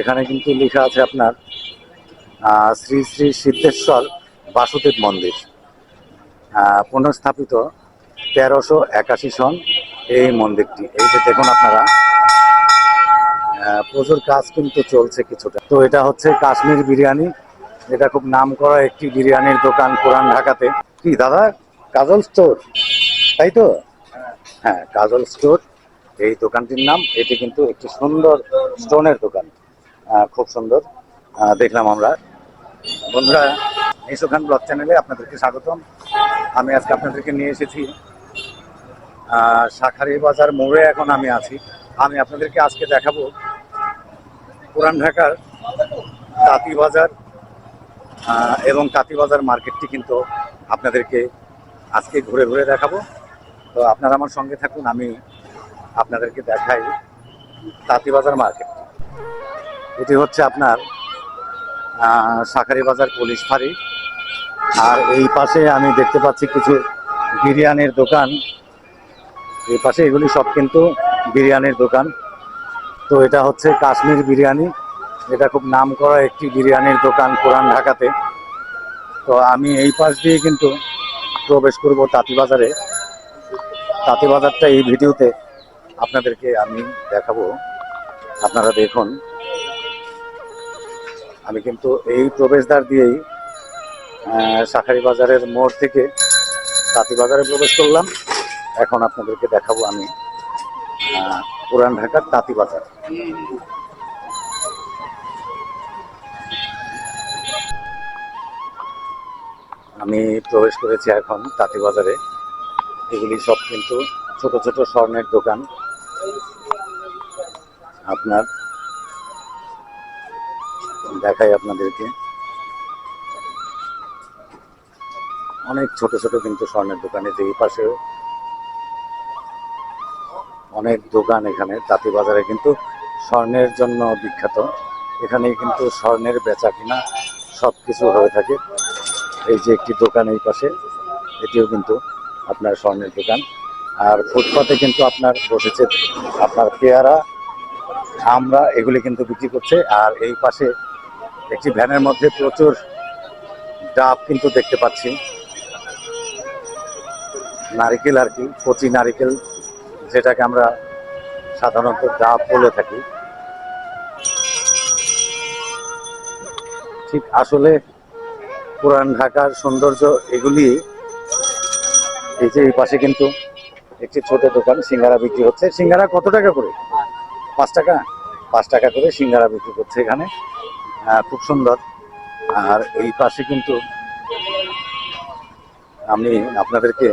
এখানে কিন্তু লেখা আছে আপনার শ্রী শ্রী সিদ্ধেশ্বর বাসুদেব মন্দির। পুনঃস্থাপিত তেরোশো একাশি সন এই মন্দিরটি। এই যে দেখুন আপনারা প্রচুর কাজ কিন্তু চলছে কিছুটা। তো এটা হচ্ছে কাশ্মীর বিরিয়ানি। এটা খুব নাম করা একটি বিরিয়ানির দোকান পুরান ঢাকাতে। কি দাদা, কাজল স্টোর? তাই তো? হ্যাঁ কাজল স্টোর, এই দোকানটির নাম। এটি কিন্তু একটি সুন্দর স্টোনের দোকান। খুব সুন্দর। দেখলাম আমরা। বন্ধুরা, নিশু খান ব্লগ চ্যানেলে আপনাদেরকে স্বাগতম। আমি আজকে আপনাদেরকে নিয়ে এসেছি শাখারি বাজার মোড়ে এখন আমি আছি। আমি আপনাদেরকে আজকে দেখাবো পুরান ঢাকার তাঁতি বাজার এবং তাঁতি বাজার মার্কেটটি কিন্তু আপনাদেরকে আজকে ঘুরে ঘুরে দেখাবো। তো আপনারা আমার সঙ্গে থাকুন, আমি আপনাদেরকে দেখাই তাঁতি বাজার মার্কেট। এটি হচ্ছে আপনার শাঁখারি বাজার পুলিশ ফাঁড়ি। আর এই পাশে আমি দেখতে পাচ্ছি কিছু বিরিয়ানির দোকান। এই পাশে এগুলি সব কিন্তু বিরিয়ানির দোকান। তো এটা হচ্ছে কাশ্মীর বিরিয়ানি। এটা খুব নাম করা একটি বিরিয়ানির দোকান পুরান ঢাকাতে। তো আমি এই পাশ দিয়ে কিন্তু প্রবেশ করব তাঁতি বাজারে। তাঁতি বাজারটা এই ভিডিওতে আপনাদেরকে আমি দেখাবো। আপনারা দেখুন। আমি কিন্তু এই প্রবেশদ্বার দিয়েই শাঁখারি বাজারের মোড় থেকে তাঁতি বাজারে প্রবেশ করলাম। এখন আপনাদেরকে দেখাবো আমি পুরান ঢাকার তাঁতি বাজার। আমি প্রবেশ করেছি এখন তাঁতি বাজারে। এগুলি সব কিন্তু ছোট ছোট স্বর্ণের দোকান। আপনার দেখাই আপনাদেরকে। অনেক ছোট ছোট কিন্তু স্বর্ণের দোকানে যে এই পাশেও। অনেক দোকান এখানে, তাঁতি বাজারে কিন্তু স্বর্ণের জন্য বিখ্যাত। এখানে কিন্তু স্বর্ণের বেচা কিনা সব কিছু হয়ে থাকে। এই যে একটি দোকান এই পাশে, এটিও কিন্তু আপনার স্বর্ণের দোকান। আর ফুটপাতে কিন্তু আপনার বসেছে আপনার পেয়ারা, আমরা এগুলি কিন্তু বিক্রি করছে। আর এই পাশে একটি ভ্যানের মধ্যে প্রচুর ডাব কিন্তু দেখতে পাচ্ছি। নারিকেল আর কি, কচি নারিকেল যেটাকে আমরা সাধারণত ডাব বলে থাকি। ঠিক আসলে পুরান ঢাকার সৌন্দর্য এগুলি এই যে এই পাশে কিন্তু একটি ছোট দোকান, সিঙ্গারা বিক্রি হচ্ছে। সিঙ্গারা কত টাকা করে? পাঁচ টাকা? পাঁচ টাকা করে সিঙ্গারা বিক্রি করছে এখানে। খুব সুন্দর। আর এই পাশে কিন্তু আমি আপনাদেরকে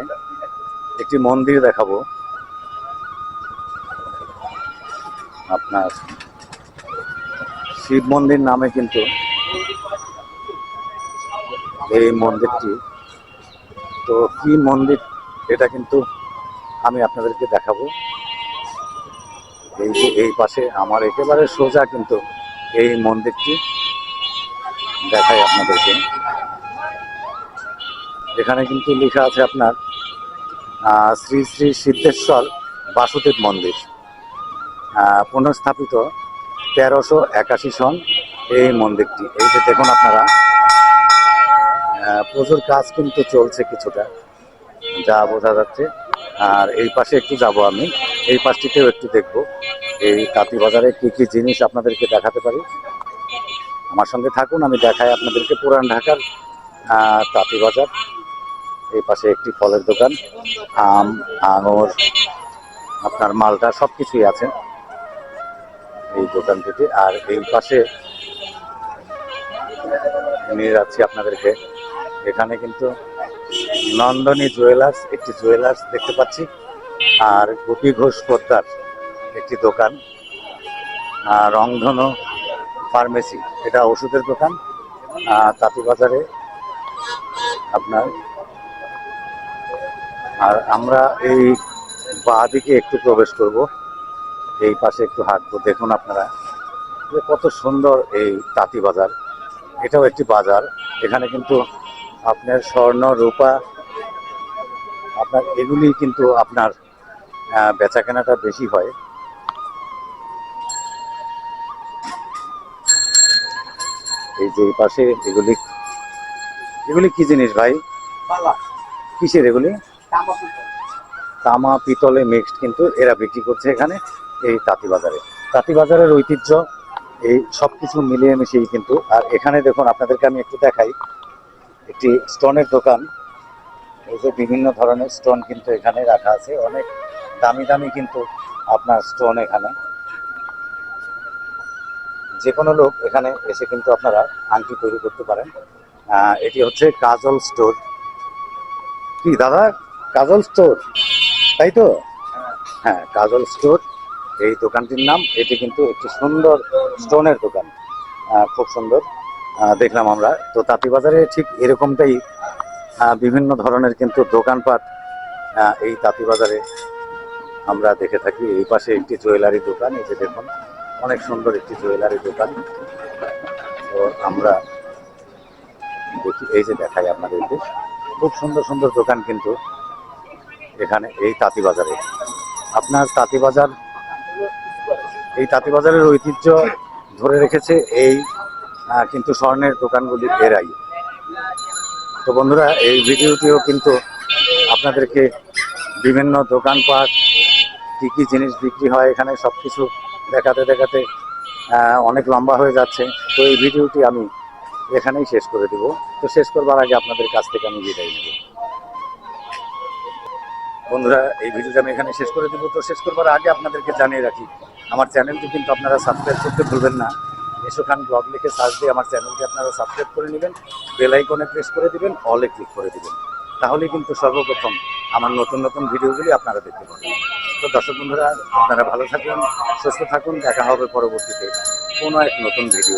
একটি মন্দির দেখাবো। আপনার শিব মন্দির নামে কিন্তু এই মন্দিরটি। তো কি মন্দির, এটা কিন্তু আমি আপনাদেরকে দেখাবো। এই যে এই পাশে আমার একেবারে সোজা কিন্তু এই মন্দিরটি দেখাই আপনাদেরকে। এখানে কিন্তু লেখা আছে আপনার শ্রী শ্রী সিদ্ধেশ্বর বাসুদেব মন্দির। পুনঃস্থাপিত তেরোশো একাশি সন এই মন্দিরটি। এই যে দেখুন আপনারা প্রচুর কাজ কিন্তু চলছে কিছুটা, যা বোঝা যাচ্ছে। আর এই পাশে একটু যাব আমি। এই পাশটিতেও একটু দেখব। এই তাঁতি বাজারে কি কি জিনিস আপনাদেরকে দেখাতে পারি? আমার সঙ্গে থাকুন, আমি দেখাই আপনাদেরকে পুরান ঢাকার তাঁতি বাজার। এই পাশে একটি ফলের দোকান, আম, আঙুর, আপনার মালটা সব কিছুই আছে এই দোকানটিতে। আর এই পাশে নিয়ে যাচ্ছি আপনাদেরকে। এখানে কিন্তু নন্দনী জুয়েলার্স, একটি জুয়েলার্স দেখতে পাচ্ছি। আর গোপী ঘোষ পোদ্দার একটি দোকান রংধনু ফার্মেসি। এটা ওষুধের দোকান তাঁতি বাজারে আপনার। আর আমরা এই বাঁ দিকে একটু প্রবেশ করব, এই পাশে একটু হাঁটবো। দেখুন আপনারা যে কত সুন্দর এই তাঁতি বাজার এটাও একটি বাজার। এখানে কিন্তু আপনার স্বর্ণ, রূপা, আপনার এগুলি কিন্তু আপনার বেচা কেনাটা বেশি হয়। এই যে পাশে এগুলি এগুলি কি জিনিস ভাই? কিসের এগুলি? তামা তামা পিতলে মিক্সড কিন্তু এরা বিক্রি করছে এখানে এই তাঁতি বাজারে তাঁতি বাজারের ঐতিহ্য এই সব কিছু মিলিয়ে মিশিয়ে কিন্তু। আর এখানে দেখুন আপনাদেরকে আমি একটু দেখাই। একটি স্টোনের দোকান। এই যে বিভিন্ন ধরনের স্টোন কিন্তু এখানে রাখা আছে। অনেক দামি দামি কিন্তু আপনার স্টোন এখানে। যে কোনো লোক এখানে এসে কিন্তু আপনারা আংটি তৈরি করতে পারেন। এটি হচ্ছে কাজল স্টোর কি দাদা? কাজল স্টোর তাই তো? হ্যাঁ কাজল স্টোর এই দোকানটির নাম, এটি কিন্তু একটি সুন্দর স্টোনের দোকান। খুব সুন্দর। দেখলাম আমরা। তো তাঁতিবাজারে ঠিক এরকমটাই বিভিন্ন ধরনের কিন্তু দোকানপাট এই তাঁতিবাজারে আমরা দেখে থাকি, এই পাশে একটি জুয়েলারি দোকান, এই যে দেখুন, অনেক সুন্দর একটি জুয়েলারি দোকান। তো আমরা দেখি, এই যে দেখাই আপনাদেরকে, খুব সুন্দর সুন্দর দোকান কিন্তু এখানে, এই তাঁতিবাজারে আপনার তাঁতিবাজার এই তাঁতিবাজারের ঐতিহ্য ধরে রেখেছে এই কিন্তু স্বর্ণের দোকানগুলি এরাই। তো বন্ধুরা, এই ভিডিওটিও কিন্তু আপনাদেরকে বিভিন্ন দোকানপাট কী কী জিনিস বিক্রি হয় এখানে সব কিছু দেখাতে দেখাতে অনেক লম্বা হয়ে যাচ্ছে। তো এই ভিডিওটি আমি এখানেই শেষ করে দেব। তো শেষ করবার আগে আপনাদের কাছ থেকে আমি বিদায় নেব। বন্ধুরা, এই ভিডিওটা আমি এখানে শেষ করে দেবো। তো শেষ করবার আগে আপনাদেরকে জানিয়ে রাখি, আমার চ্যানেলটি কিন্তু আপনারা সাবস্ক্রাইব করতে ভুলবেন না। এসো খান ব্লগ লিখে সার্চ দিয়ে আমার চ্যানেলটি আপনারা সাবস্ক্রাইব করে নেবেন, বেল আইকনে প্রেস করে দিবেন, অলে ক্লিক করে দিবেন। তাহলে কিন্তু সর্বপ্রথম আমার নতুন নতুন ভিডিওগুলি আপনারা দেখতে পাবেন। তো দর্শক বন্ধুরা, আপনারা ভালো থাকুন, সুস্থ থাকুন, দেখা হবে পরবর্তীতে কোনো এক নতুন ভিডিও